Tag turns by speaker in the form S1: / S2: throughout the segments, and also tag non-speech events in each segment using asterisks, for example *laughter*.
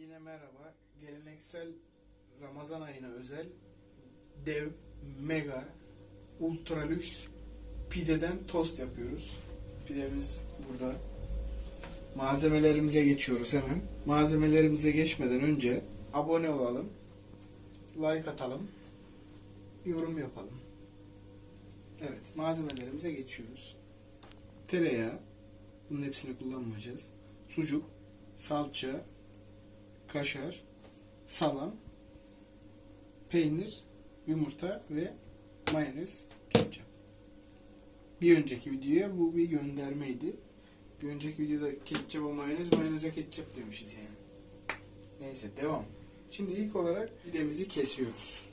S1: Yine merhaba. Geleneksel Ramazan ayına özel dev, mega, ultra lüks pideden tost yapıyoruz. Pidemiz burada. Malzemelerimize geçiyoruz hemen. Malzemelerimize geçmeden önce abone olalım. Like atalım. Yorum yapalım. Evet, malzemelerimize geçiyoruz. Tereyağı. Bunun hepsini kullanmayacağız. Sucuk, salça, kaşar, salam, peynir, yumurta ve mayonez, ketçap. Bir önceki videoya bu bir göndermeydi. Bir önceki videoda ketçapa mayonez, mayoneze ketçap demişiz yani. Neyse devam. Şimdi ilk olarak pidemizi kesiyoruz.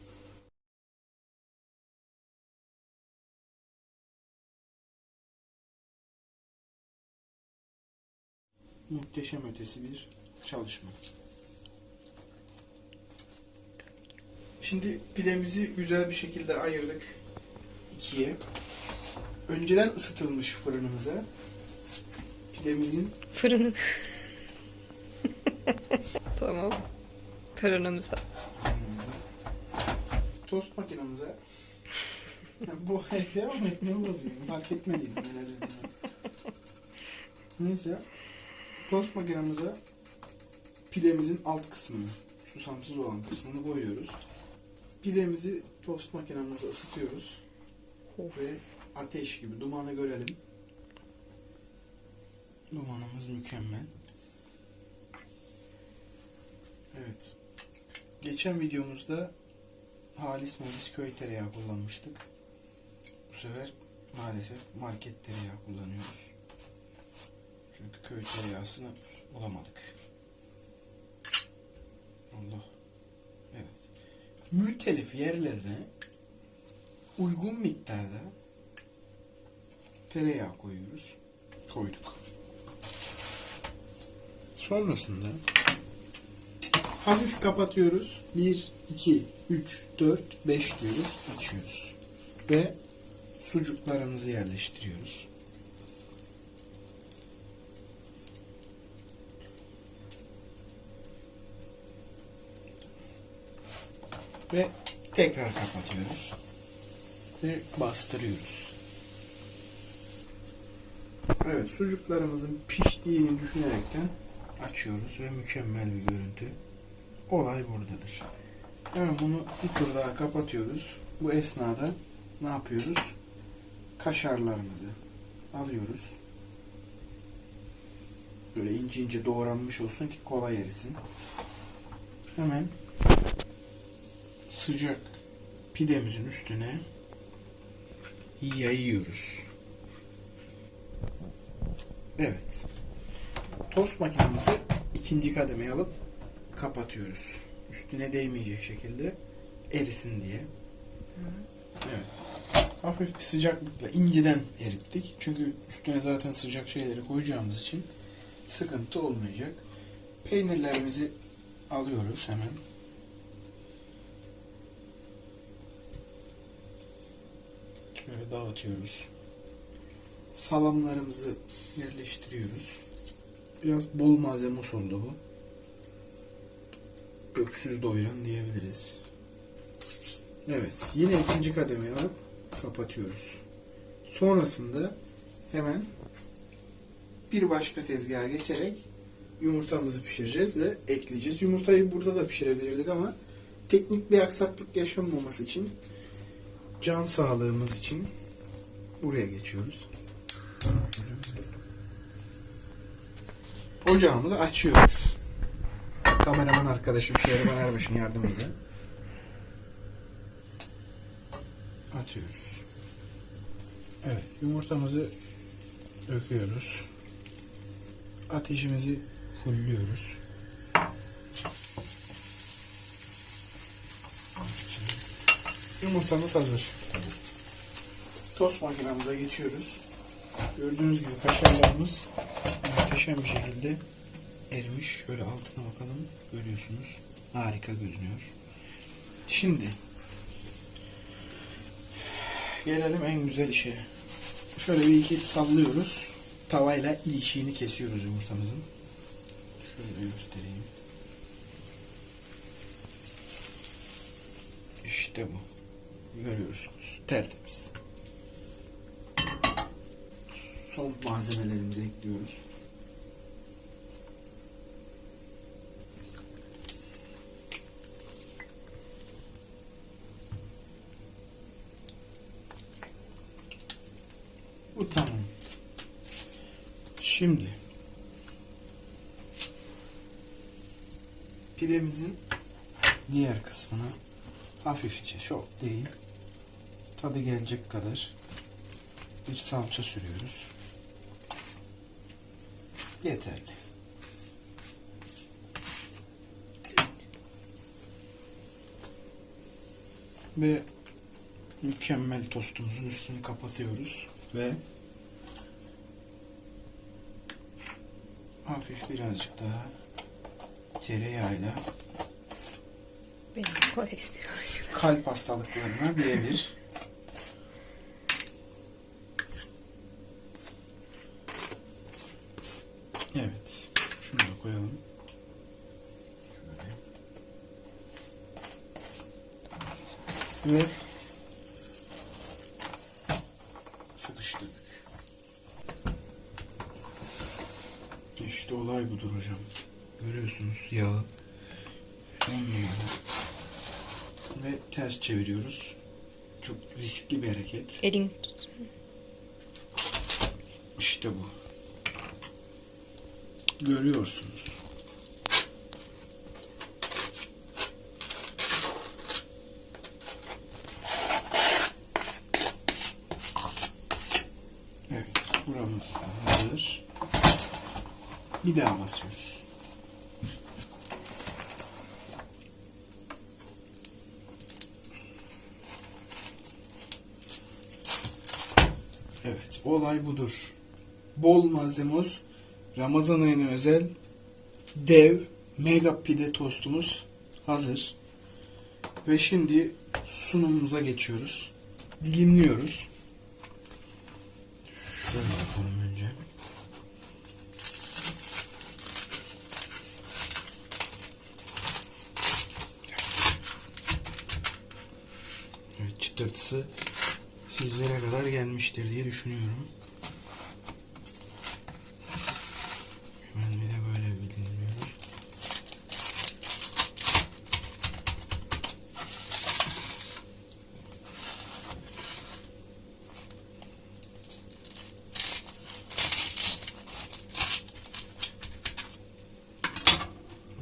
S1: Muhteşem ötesi bir çalışma. Şimdi pidemizi güzel bir şekilde ayırdık ikiye. Önceden ısıtılmış fırınımıza pidemizin
S2: Fırını. *laughs* tamam. Fırınımıza.
S1: tost makinamıza *laughs* bu devam etmeye bozuyor. Fark etmediydim. ben herhalde. Neyse. Tost makinamıza pidemizin alt kısmını, susamsız olan kısmını koyuyoruz. Pidemizi tost makinamızda ısıtıyoruz.
S2: Of.
S1: Ve ateş gibi dumanı görelim. Dumanımız mükemmel. Evet. Geçen videomuzda halis molis köy tereyağı kullanmıştık. Bu sefer maalesef market tereyağı kullanıyoruz. Çünkü köy tereyağısını bulamadık. Allah. Mütelif yerlerine uygun miktarda tereyağı koyuyoruz. Koyduk. Sonrasında hafif kapatıyoruz. 1, 2, 3, 4, 5 diyoruz. Açıyoruz. Ve sucuklarımızı yerleştiriyoruz. Ve tekrar kapatıyoruz ve bastırıyoruz. Evet, sucuklarımızın piştiğini düşünerekten açıyoruz ve mükemmel bir görüntü. Olay buradadır. Hemen bunu bir tur daha kapatıyoruz. Bu esnada ne yapıyoruz? Kaşarlarımızı alıyoruz. Böyle ince ince doğranmış olsun ki kolay erisin. Hemen sıcak pidemizin üstüne yayıyoruz. Evet. Tost makinemizi ikinci kademeye alıp kapatıyoruz. Üstüne değmeyecek şekilde erisin diye. Evet. Hafif bir sıcaklıkla inceden erittik. Çünkü üstüne zaten sıcak şeyleri koyacağımız için sıkıntı olmayacak. Peynirlerimizi alıyoruz hemen. Şöyle dağıtıyoruz. Salamlarımızı yerleştiriyoruz. Biraz bol malzeme oldu bu. Öksüz doyuran diyebiliriz. Evet. Yine ikinci kademeyi alıp kapatıyoruz. Sonrasında hemen bir başka tezgaha geçerek yumurtamızı pişireceğiz ve ekleyeceğiz. Yumurtayı burada da pişirebilirdik ama teknik bir aksaklık yaşanmaması için can sağlığımız için buraya geçiyoruz. Ocağımızı açıyoruz. Kameraman arkadaşım Şehriban Erbaş'ın yardımıyla. Atıyoruz. Evet, yumurtamızı döküyoruz. Ateşimizi fullüyoruz. Yumurtamız hazır. Tost makinamıza geçiyoruz. Gördüğünüz gibi kaşarlarımız muhteşem bir şekilde erimiş. Şöyle altına bakalım. Görüyorsunuz. Harika görünüyor. Şimdi gelelim en güzel işe. Şöyle bir iki sallıyoruz. Tavayla ilişiğini kesiyoruz yumurtamızın. Şöyle göstereyim. İşte bu. Görüyorsunuz. Tertemiz. Son malzemelerimizi ekliyoruz. Bu tamam. Şimdi pidemizin diğer kısmına hafifçe çok değil tadı gelecek kadar bir salça sürüyoruz. Yeterli. Ve mükemmel tostumuzun üstünü kapatıyoruz ve hafif birazcık daha tereyağıyla
S2: Benim kolesterolüm.
S1: kalp hastalıklarına birebir. Evet. Şunu da koyalım. Ve sıkıştırdık. İşte olay budur hocam. Görüyorsunuz yağı. On numara ve ters çeviriyoruz. Çok riskli bir hareket.
S2: Elin tut.
S1: İşte bu. Görüyorsunuz. Evet, buramız hazır. Bir daha basıyoruz. Evet, olay budur. Bol malzemos, Ramazan ayına özel dev mega pide tostumuz hazır. Ve şimdi sunumumuza geçiyoruz. Dilimliyoruz. Şöyle yapalım önce. Evet, çıtırtısı sizlere kadar gelmiştir diye düşünüyorum. Hemen de böyle bir.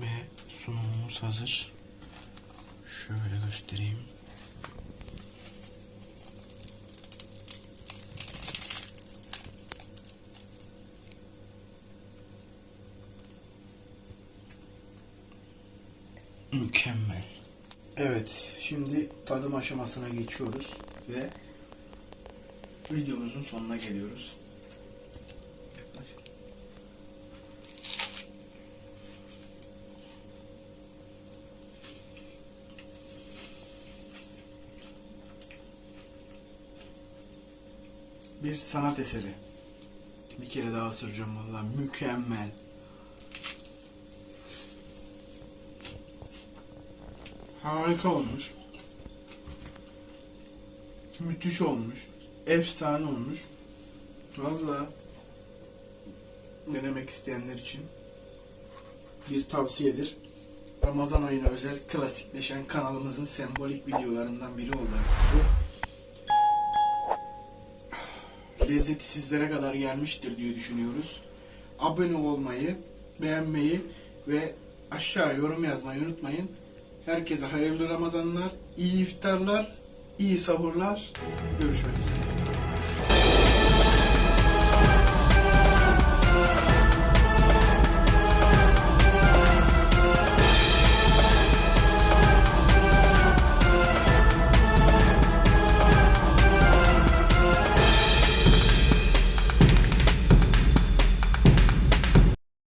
S1: Ve sunumumuz hazır. Şöyle göstereyim. Mükemmel. Evet, şimdi tadım aşamasına geçiyoruz ve videomuzun sonuna geliyoruz. Bir sanat eseri. Bir kere daha ısıracağım vallahi mükemmel. Harika olmuş. Müthiş olmuş. Efsane olmuş. Valla denemek isteyenler için bir tavsiyedir. Ramazan ayına özel klasikleşen kanalımızın sembolik videolarından biri oldu artık bu. Lezzeti sizlere kadar gelmiştir diye düşünüyoruz. Abone olmayı, beğenmeyi ve aşağı yorum yazmayı unutmayın. Herkese hayırlı Ramazanlar, iyi iftarlar, iyi sahurlar. Görüşmek üzere.